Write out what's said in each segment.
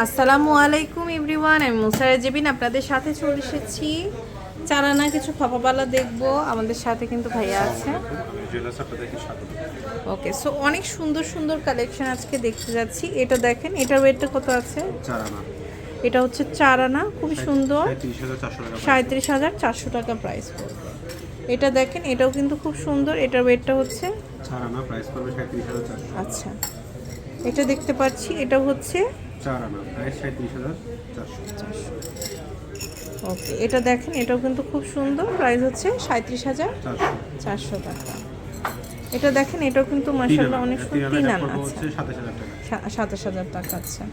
আসসালামু আলাইকুম এভরিওয়ান আমি মুসারা জেবিন আপনাদের সাথে চলে এসেছি। চারানা কিছু খপাবালা দেখব আমাদের সাথে কিন্তু ভাইয়া আছে। ওকে সো অনেক সুন্দর সুন্দর কালেকশন আজকে দেখতে যাচ্ছি। এটা দেখেন এটার ওয়েটটা কত আছে? এটা হচ্ছে চারানা খুবই সুন্দর। সাঁত্রিশ হাজার চারশো টাকা প্রাইস পড়বে এটা দেখেন এটাও কিন্তু খুব সুন্দর এটার ওয়েটটা হচ্ছে আচ্ছা এটা দেখতে পাচ্ছি এটা হচ্ছে চার আনা প্রাইস সাঁত্রিশ হাজার চারশো। ওকে এটা দেখেন এটাও কিন্তু খুব সুন্দর প্রাইস হচ্ছে সাঁত্রিশ হাজার চারশো। টাকা। এটা দেখেন এটাও কিন্তু মাসাল্লাহ অনেক সুন্দর তিন আনা হচ্ছে সাতাশ হাজার টাকা। আচ্ছা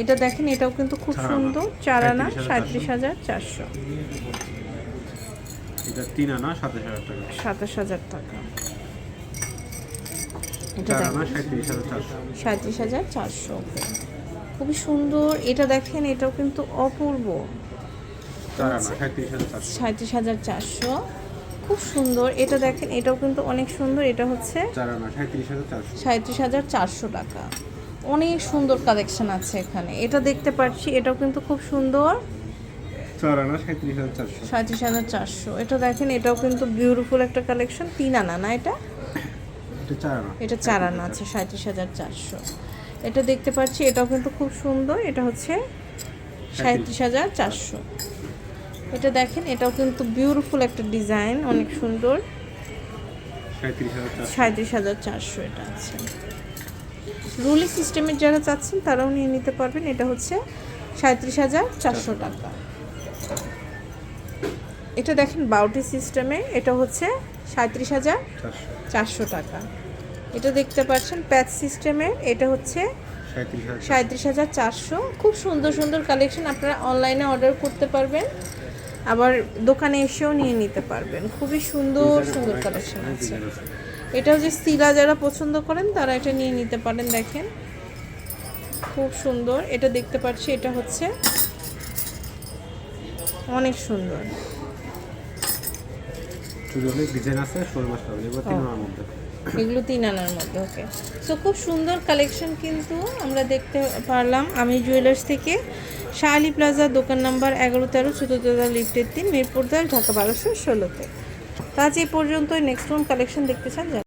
এটা দেখেন এটাও কিন্তু খুব সুন্দর চার আনা 37,400 সাঁত্রিশ হাজার চারশো। এটা তিন আনা সাতাশ হাজার টাকা। সাতাশ হাজার টাকা। এটা সাঁত্রিশ হাজার চারশো। সাঁত্রিশ হাজার চারশো। খুবই সুন্দর। এটা দেখেন এটাও কিন্তু অপূর্ব। সাঁত্রিশ হাজার চারশো। খুব সুন্দর। এটা দেখেন এটাও কিন্তু অনেক সুন্দর। এটা হচ্ছে সাঁত্রিশ হাজার চারশো। টাকা। অনেক সুন্দর কালেকশন আছে এখানে। এটা দেখতে পাচ্ছি এটাও কিন্তু খুব সুন্দর। সাঁত্রিশ হাজার চারশো। এটা দেখেন এটাও কিন্তু বিউটিফুল একটা কালেকশন তিন আনা না এটা? এটা চার আনা আছে সাঁত্রিশ হাজার চারশো। এটা দেখতে পাচ্ছি এটাও কিন্তু খুব সুন্দর এটা হচ্ছে সাঁত্রিশ হাজার চারশো। এটা দেখেন এটাও কিন্তু বিউটিফুল একটা ডিজাইন অনেক সুন্দর। সাঁত্রিশ হাজার চারশো। এটা আছে। রুলি সিস্টেমের যারা চাচ্ছেন তারাও নিয়ে নিতে পারবেন এটা হচ্ছে সাঁত্রিশ হাজার চারশো টাকা। এটা দেখেন বাউটি সিস্টেমে এটা হচ্ছে সাঁত্রিশ হাজার চারশো টাকা। এটা দেখতে পাচ্ছেন প্যাচ সিস্টেমের, এটা হচ্ছে সাঁত্রিশ হাজার চারশো। খুব সুন্দর সুন্দর কালেকশন আপনারা অনলাইনে অর্ডার করতে পারবেন, আবার দোকানে এসেও নিয়ে নিতে পারবেন। খুবই সুন্দর সুন্দর কালেকশন আছে। এটা যে সিলা যারা পছন্দ করেন, তারা এটা নিয়ে নিতে পারেন, দেখেন। খুব সুন্দর, এটা দেখতে পাচ্ছি, এটা হচ্ছে অনেক সুন্দর। অনেক ডিজাইন আছে, ষোলো মাস পাবে এবার তিন মধ্যে। এগুলো তিন আনার মধ্যে ওকে সো খুব সুন্দর কালেকশন কিন্তু আমরা দেখতে পারলাম আমি জুয়েলার্স থেকে। শাহালি প্লাজা দোকান নাম্বার এগারো তেরো চতুর্থ লিফটের তিন, মিরপুর ঢাকা বারোশো ষোলোতে। তা আজ এই পর্যন্ত নেক্সট কোন কালেকশন দেখতে চান